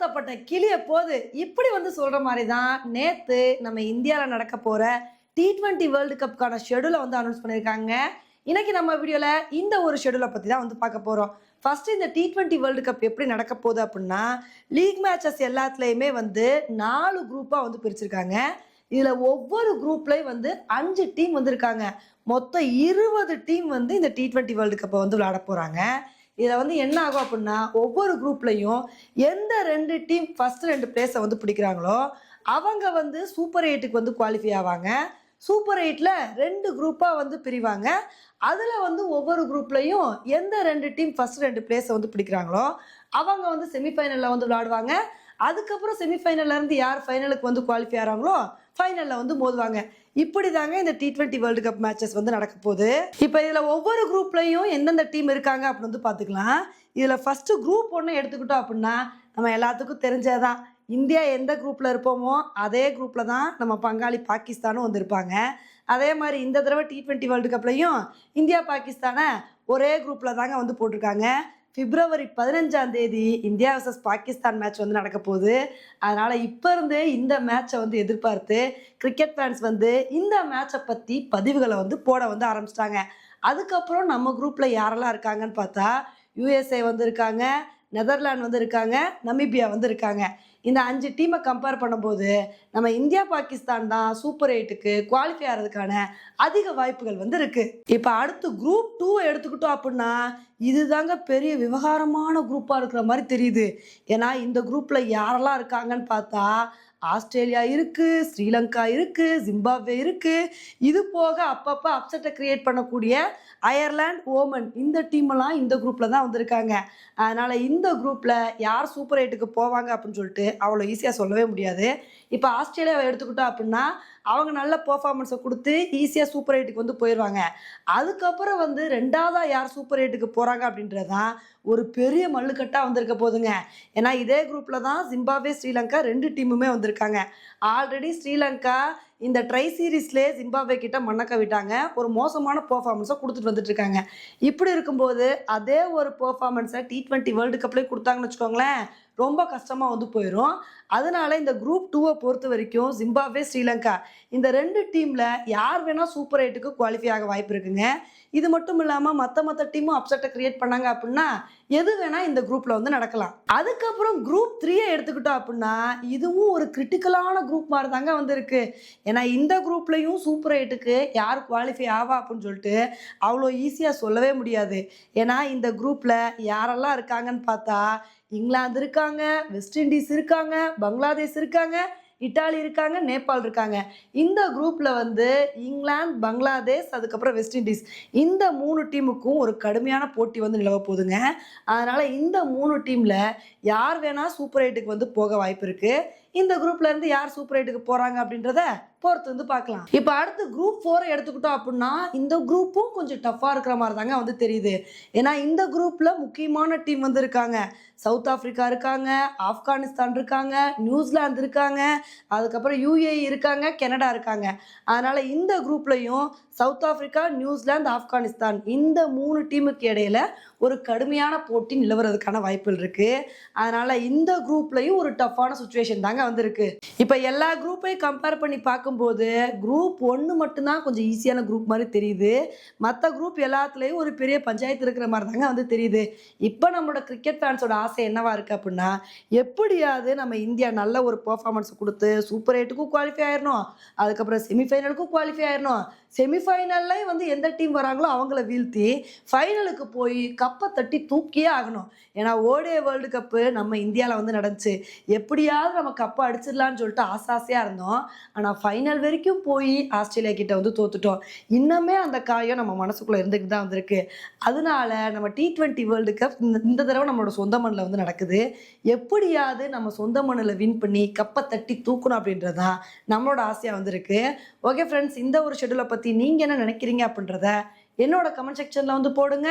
தாழ்த்தப்பட்ட கிளிய போது இப்படி வந்து சொல்ற மாதிரி தான் நேத்து நம்ம இந்தியாவில் நடக்க போற டி ட்வெண்ட்டி வேர்ல்டு கப்புக்கான ஷெடியூலை வந்து அனௌன்ஸ் பண்ணியிருக்காங்க இன்னைக்கு நம்ம வீடியோல இந்த ஒரு ஷெடியூலை பத்தி தான் வந்து பார்க்க போறோம். ஃபர்ஸ்ட் இந்த டி ட்வெண்ட்டி வேர்ல்டு கப் எப்படி நடக்க போகுது அப்படின்னா லீக் மேட்சஸ் எல்லாத்துலேயுமே வந்து நாலு குரூப்பாக வந்து பிரிச்சிருக்காங்க. இதில் ஒவ்வொரு குரூப்லேயும் வந்து அஞ்சு டீம் வந்திருக்காங்க மொத்தம் இருபது டீம் வந்து இந்த டி டுவெண்ட்டி வேர்ல்டு கப்பை வந்து விளையாட போகிறாங்க இதில் வந்து என்ன ஆகும் அப்படின்னா ஒவ்வொரு குரூப்லையும் எந்த ரெண்டு டீம் ஃபஸ்ட்டு ரெண்டு பிளேஸை வந்து பிடிக்கிறாங்களோ அவங்க வந்து சூப்பர் எயிட்டுக்கு வந்து குவாலிஃபை ஆவாங்க. சூப்பர் எயிட்டில் ரெண்டு குரூப்பாக வந்து பிரிவாங்க. அதில் வந்து ஒவ்வொரு குரூப்லையும் எந்த ரெண்டு டீம் ஃபர்ஸ்ட் ரெண்டு பிளேஸை வந்து பிடிக்கிறாங்களோ அவங்க வந்து செமிஃபைனலில் வந்து விளாடுவாங்க. அதுக்கப்புறம் செமிஃபைனல்லேருந்து யார் ஃபைனலுக்கு வந்து குவாலிஃபை ஆகிறாங்களோ ஃபைனலில் வந்து மோதுவாங்க. இப்படி தாங்க இந்த T twenty world cup matches வந்து நடக்க போகுது. இப்போ இதில் ஒவ்வொரு குரூப்லையும் எந்தெந்த டீம் இருக்காங்க அப்படின்னு வந்து பார்த்துக்கலாம். இதில் ஃபஸ்ட்டு குரூப் ஒன்று எடுத்துக்கிட்டோம் அப்படின்னா நம்ம எல்லாத்துக்கும் தெரிஞ்சதான் இந்தியா எந்த குரூப்பில் இருப்போமோ அதே குரூப்பில் தான் நம்ம பங்காளி பாகிஸ்தானும் வந்திருப்பாங்க. அதே மாதிரி இந்த தடவை டி ட்வெண்ட்டி வேர்ல்டு கப்லையும் இந்தியா பாகிஸ்தானை ஒரே குரூப்பில் தாங்க வந்து போட்டிருக்காங்க. பிப்ரவரி பதினஞ்சாம் தேதி இந்தியா வர்சஸ் பாகிஸ்தான் மேட்ச் வந்து நடக்க போகுது. அதனால் இப்போ இருந்தே இந்த மேட்சை வந்து எதிர்பார்த்து கிரிக்கெட் ஃபேன்ஸ் வந்து இந்த மேட்சை பற்றி பதிவுகளை வந்து போட வந்து ஆரம்பிச்சிட்டாங்க. அதுக்கப்புறம் நம்ம குரூப்பில் யாரெல்லாம் இருக்காங்கன்னு பார்த்தா யூஎஸ்ஏ வந்து இருக்காங்க நெதர்லாண்ட் வந்து இருக்காங்க நமீபியா வந்து இருக்காங்க. இந்த அஞ்சு டீமை கம்பேர் பண்ணும்போது நம்ம இந்தியா பாகிஸ்தான் தான் சூப்பர் எயிட்டுக்கு குவாலிஃபை ஆகிறதுக்கான அதிக வாய்ப்புகள் வந்து இருக்கு. இப்போ அடுத்து குரூப் டூவை எடுத்துக்கிட்டோம் அப்படின்னா இதுதாங்க பெரிய விவகாரமான குரூப்பாக இருக்கிற மாதிரி தெரியுது. ஏன்னா இந்த குரூப்பில் யாரெல்லாம் இருக்காங்கன்னு பார்த்தா ஆஸ்திரேலியா இருக்குது ஸ்ரீலங்கா இருக்குது ஜிம்பாப்வே இருக்குது இது போக அப்பப்போ அப்செட்டை க்ரியேட் பண்ணக்கூடிய அயர்லாண்ட் ஓமன் இந்த டீமெல்லாம் இந்த குரூப்பில் தான் வந்திருக்காங்க. அதனால் இந்த குரூப்பில் யார் சூப்பர் எயிட்டுக்கு போவாங்க அப்படின்னு சொல்லிட்டு அவ்வளோ ஈஸியாக சொல்லவே முடியாது. இப்போ ஆஸ்திரேலியாவை எடுத்துக்கிட்டோம் அப்படின்னா அவங்க நல்ல பர்ஃபார்மன்ஸை கொடுத்து ஈஸியாக சூப்பர் எயிட்டுக்கு வந்து போயிடுவாங்க அதுக்கப்புறம் வந்து ரெண்டாவதாக யார் சூப்பர் எயிட்டுக்கு போகிறாங்க அப்படின்றது தான் ஒரு பெரிய மல்லுக்கட்டாக வந்திருக்க போதுங்க. ஏன்னா இதே குரூப்பில் தான் ஜிம்பாப்வே ஸ்ரீலங்கா ரெண்டு டீமுமே வந்திருக்காங்க. ஆல்ரெடி ஸ்ரீலங்கா இந்த ட்ரை சீரீஸ்லேயே ஜிம்பாப்வே கிட்ட மண்ணக்க விட்டாங்க ஒரு மோசமான பெர்ஃபார்மன்ஸை கொடுத்துட்டு வந்துட்டு இருக்காங்க இப்படி இருக்கும்போது அதே ஒரு பெர்ஃபார்மன்ஸை டி ட்வெண்ட்டி வேர்ல்டு கப்லேயே கொடுத்தாங்கன்னு வச்சுக்கோங்களேன் ரொம்ப கஷ்டமாக வந்து போயிடும் அதனால இந்த குரூப் டூவை பொறுத்த வரைக்கும் ஜிம்பாப்வே ஸ்ரீலங்கா இந்த ரெண்டு டீமில் யார் வேணால் சூப்பர் எயிட்டுக்கு குவாலிஃபை ஆக வாய்ப்பு இருக்குங்க. இது மட்டும் இல்லாமல் மற்ற மற்ற டீமும் அப்செட்டை கிரியேட் பண்ணாங்க அப்படின்னா எது வேணால் இந்த குரூப்பில் வந்து நடக்கலாம். அதுக்கப்புறம் குரூப் த்ரீயை எடுத்துக்கிட்டோம் அப்படின்னா இதுவும் ஒரு கிரிட்டிக்கலான குரூப் மாதிரி தாங்க வந்திருக்கு. ஏன்னா இந்த குரூப்லேயும் சூப்பர் எயிட்டுக்கு யார் குவாலிஃபை ஆவா அப்படின்னு சொல்லிட்டு அவ்வளோ ஈஸியாக சொல்லவே முடியாது. ஏன்னா இந்த குரூப்பில் யாரெல்லாம் இருக்காங்கன்னு பார்த்தா இங்கிலாந்து இருக்காங்க வெஸ்ட் இண்டீஸ் இருக்காங்க பங்களாதேஷ் இருக்காங்க இட்டாலி இருக்காங்க நேபாள் இருக்காங்க. இந்த குரூப்பில் வந்து இங்கிலாந்து பங்களாதேஷ் அதுக்கப்புறம் வெஸ்ட் இண்டீஸ். இந்த மூணு டீமுக்கும் ஒரு கடுமையான போட்டி வந்து நிலவ போகுதுங்க. அதனால் இந்த மூணு டீமில் யார் வேணால் சூப்பர் எயிட்டுக்கு வந்து போக வாய்ப்பு இருக்குது இந்த குரூப்லேருந்து யார் சூப்பர் எயிட்டுக்கு போகிறாங்க அப்படின்றத பொறுத்து வந்து பார்க்கலாம். இப்போ அடுத்து குரூப் ஃபோரை எடுத்துக்கிட்டோம் அப்படின்னா இந்த குரூப்பும் கொஞ்சம் டஃப்பாக இருக்கிற மாதிரி தாங்க வந்து தெரியுது. ஏன்னா இந்த குரூப்பில் முக்கியமான டீம் வந்து இருக்காங்க. சவுத் ஆஃப்ரிக்கா இருக்காங்க ஆப்கானிஸ்தான் இருக்காங்க நியூசிலாந்து இருக்காங்க அதுக்கப்புறம் யூஏஇ இருக்காங்க கெனடா இருக்காங்க. அதனால் இந்த குரூப்லையும் south Africa New Zealand Afghanistan இந்த மூணு டீமுக்கு இடையில ஒரு கடுமையான போட்டி நிலவுறதுக்கான வாய்ப்புகள் இருக்குது அதனால் இந்த குரூப்லேயும் ஒரு டஃப்பான சுச்சுவேஷன் தாங்க வந்திருக்கு. இப்போ எல்லா குரூப்பையும் கம்பேர் பண்ணி பார்க்கும்போது குரூப் ஒன்று மட்டும்தான் கொஞ்சம் ஈஸியான குரூப் மாதிரி தெரியுது. மற்ற குரூப் எல்லாத்துலேயும் ஒரு பெரிய பஞ்சாயத்து இருக்கிற மாதிரி தாங்க வந்து தெரியுது. இப்போ நம்மளோட கிரிக்கெட் ஃபேன்ஸோட ஆசை என்னவா இருக்குது அப்படின்னா எப்படியாவது நம்ம இந்தியா நல்ல ஒரு பர்ஃபார்மன்ஸ் கொடுத்து சூப்பர் எயிட்டுக்கும் குவாலிஃபை ஆயிடணும் அதுக்கப்புறம் செமிஃபைனலுக்கும் குவாலிஃபை ஆயிடணும் செமிஃபைனல்லையும் வந்து எந்த டீம் வராங்களோ அவங்கள வீழ்த்தி ஃபைனலுக்கு போய் கப்பை தட்டி தூக்கியே ஆகணும். ஏன்னா ஓடே வேர்ல்டு கப்பு நம்ம இந்தியாவில் வந்து நடந்துச்சு. எப்படியாவது நம்ம கப்பை அடிச்சிடலான்னு சொல்லிட்டு ஆசை ஆசையாக இருந்தோம். ஆனால் ஃபைனல் வரைக்கும் போய் ஆஸ்திரேலியா கிட்ட வந்து தோத்துட்டோம். இன்னுமே அந்த காயம் நம்ம மனசுக்குள்ளே இருந்துக்கிட்டு தான் வந்திருக்கு. அதனால நம்ம டி ட்வெண்ட்டி வேர்ல்டு கப் இந்த இந்த தடவை நம்மளோட சொந்த மண்ணில் வந்து நடக்குது. எப்படியாவது நம்ம சொந்த மண்ணில் வின் பண்ணி கப்பை தட்டி தூக்கணும் அப்படின்றது தான் நம்மளோட ஆசையாக வந்திருக்கு. ஓகே ஃப்ரெண்ட்ஸ் இந்த ஒரு ஷெடியூலை பற்றி நீங்கள் என்ன நினைக்கிறீங்க அப்படின்றத என்னோட கமெண்ட் செக்ஷனில் வந்து போடுங்க.